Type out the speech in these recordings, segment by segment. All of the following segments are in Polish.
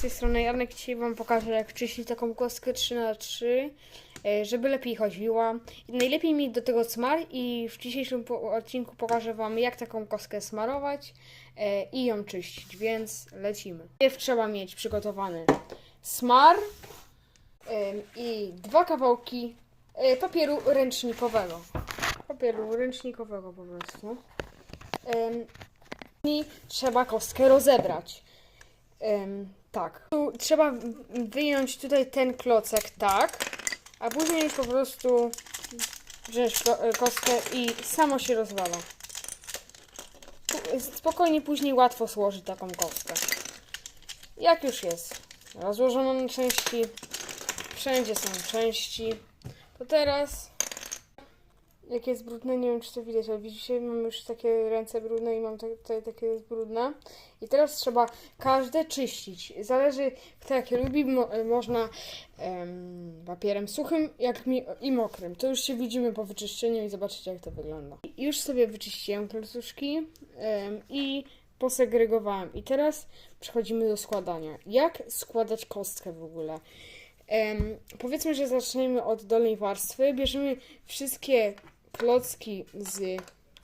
z tej strony Janek. Dzisiaj Wam pokażę, jak czyścić taką kostkę 3x3, e, żeby lepiej chodziła. Najlepiej mieć do tego smar i w dzisiejszym odcinku pokażę Wam, jak taką kostkę smarować e, i ją czyścić, więc lecimy. Najpierw trzeba mieć przygotowany smar em, i dwa kawałki e, papieru ręcznikowego. Papieru ręcznikowego po prostu. I trzeba kostkę rozebrać. Tak. Tu trzeba wyjąć tutaj ten klocek, tak. A później po prostu ko- e, kostkę i samo się rozwala. Pu- Spokojnie później łatwo złożyć taką kostkę. Jak już jest rozłożona na części, wszędzie są części, to teraz jak jest brudne, nie wiem czy to widać, ale widzicie, mam już takie ręce brudne i mam to- tutaj takie brudne. I teraz trzeba każde czyścić. Zależy kto jakie lubi, mo można em, papierem suchym jak mi i mokrym. To już się widzimy po wyczyszczeniu i zobaczycie jak to wygląda. Już sobie wyczyściłem klocuszki i posegregowałem. I teraz przechodzimy do składania. Jak składać kostkę w ogóle? Em, powiedzmy, że zaczniemy od dolnej warstwy. Bierzemy wszystkie klocki z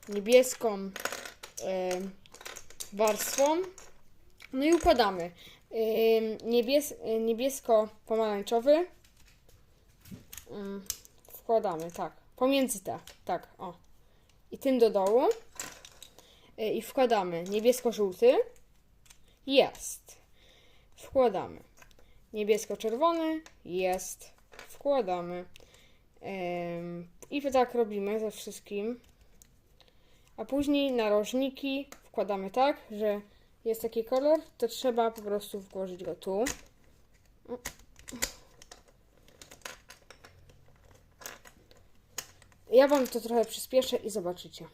niebieską em, warstwą. No i układamy. Em, Niebies, niebiesko-pomarańczowy. Em, Wkładamy, tak. Pomiędzy te, tak, o. I tym do dołu. E, I wkładamy niebiesko-żółty. Jest. Wkładamy. Niebiesko-czerwony. Jest. Wkładamy. I tak robimy ze wszystkim. A później narożniki wkładamy tak, że jest taki kolor, to trzeba po prostu włożyć go tu. Ja wam to trochę przyspieszę i zobaczycie.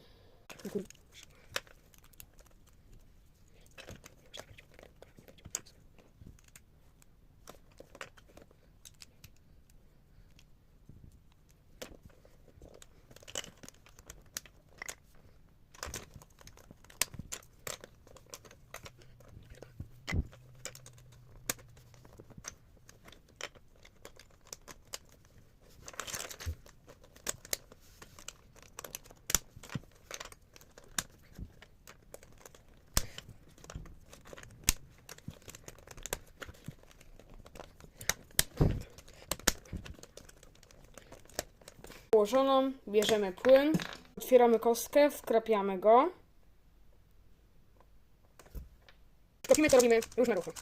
Ułożoną, bierzemy płyn, otwieramy kostkę, wkrapiamy go. Topimy to robimy różne ruchy.